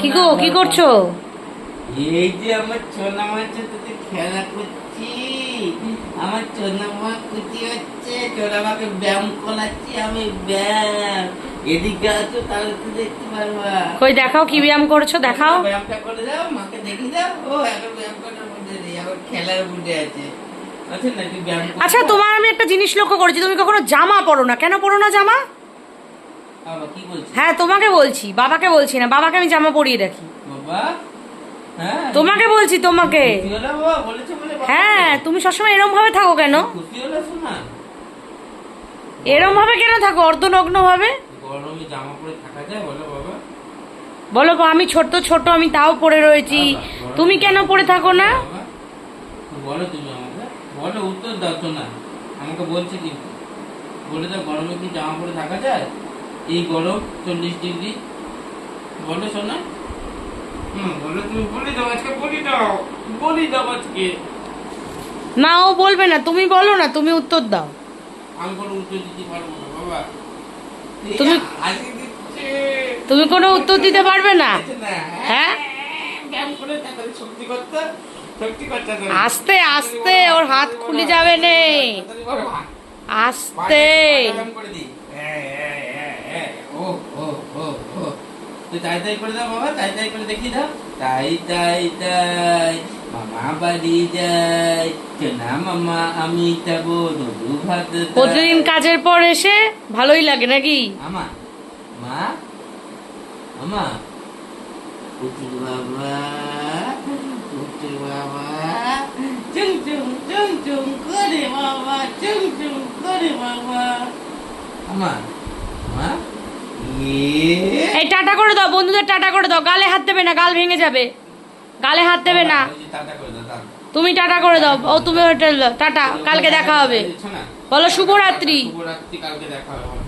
কি গো কি করছ? এই যে আমার সোনা মাছের সাথে খেলা করছি। আমার সোনা মা কুচি হচ্ছে সোনা মাকে ব্যায়াম করাচ্ছি আমি ব্যায়াম। এদিকে আছো তাহলে তো দেখতে পারবা। কই দেখাও কি ব্যায়াম করছ দেখাও। ব্যায়ামটা করে দাও মাকে দেখি দাও। ও এখন ব্যায়াম করার মধ্যে নেই এখন খেলার মধ্যে আছে। করতে? আচ্ছা তোমার আমি একটা জিনিস লক্ষ্য করেছি তুমি কখনো জামা পরো না। কেন পরো না জামা? হ্যাঁ তোমাকে বলছি বাবাকে বলছি না বাবাকে আমি জামা পরিয়ে রাখি বাবা? হ্যাঁ তোমাকে বলছি তোমাকে? হ্যাঁ তুমি সবসময় এরম ভাবে থাকো কেন? এরম ভাবে কেন থাকো? অর্ধনগ্ন ভাবে? বলো আমি ছোট ছোট আমি তাও পরে রয়েছি। তুমি কেন পরে থাকো না? বলো তুমি আমাকে। বলো উত্তর দাও তো না আমাকে বলছে কিন্তু বলে দাও গরমে কি জামা পরে থাকা যায়? এই গরম চল্লিশ ডিগ্রি। বলো শোনা হুম বলো তুমি বলে দাও আজকে বলি দাও বলি দাও আজকে। না ও বলবে না তুমি বলো না তুমি উত্তর দাও। আমি কোনো উত্তর দিতে পারব না বাবা। তুমি- তুমি কোনো উত্তর দিতে পারবে না? হ্যাঁ? ব্যায়াম করে তাড়াতাড়ি শক্তি করতে শক্তি করতে হবে। আস্তে আস্তে ওর হাত খুলে যাবে নে। আস্তে ব্যায়াম করে দিই। হ্যাঁ, হ্যাঁ, হ্যাঁ, হ্যাঁ। ও, ও, ও, ও। তুই তাই তাই করে দাও বাবা তাই তাই করে দেখি দাও। তাই তাই তাই মামা বাড়ি যাই চেনা মামা আমি যাব দুধু ভাত প্রতিদিন কাজের পর এসে ভালোই লাগে নাকি? আমা মা আমা। উঠু বাবা উঠু বাবা চুম চুম চুম চুম করে বাবা চুম চুম করে বাবা। আমা এই টাটা করে দাও বন্ধুদের টাটা করে দাও। গালে হাত দেবে না গাল ভেঙে যাবে। গালে হাত দেবে না। তুমি টাটা করে দাও। ও তুমি হোটেল দাও, টাটা কালকে দেখা হবে। বলো শুভরাত্রি। শুভরাত্রি কালকে দেখা হবে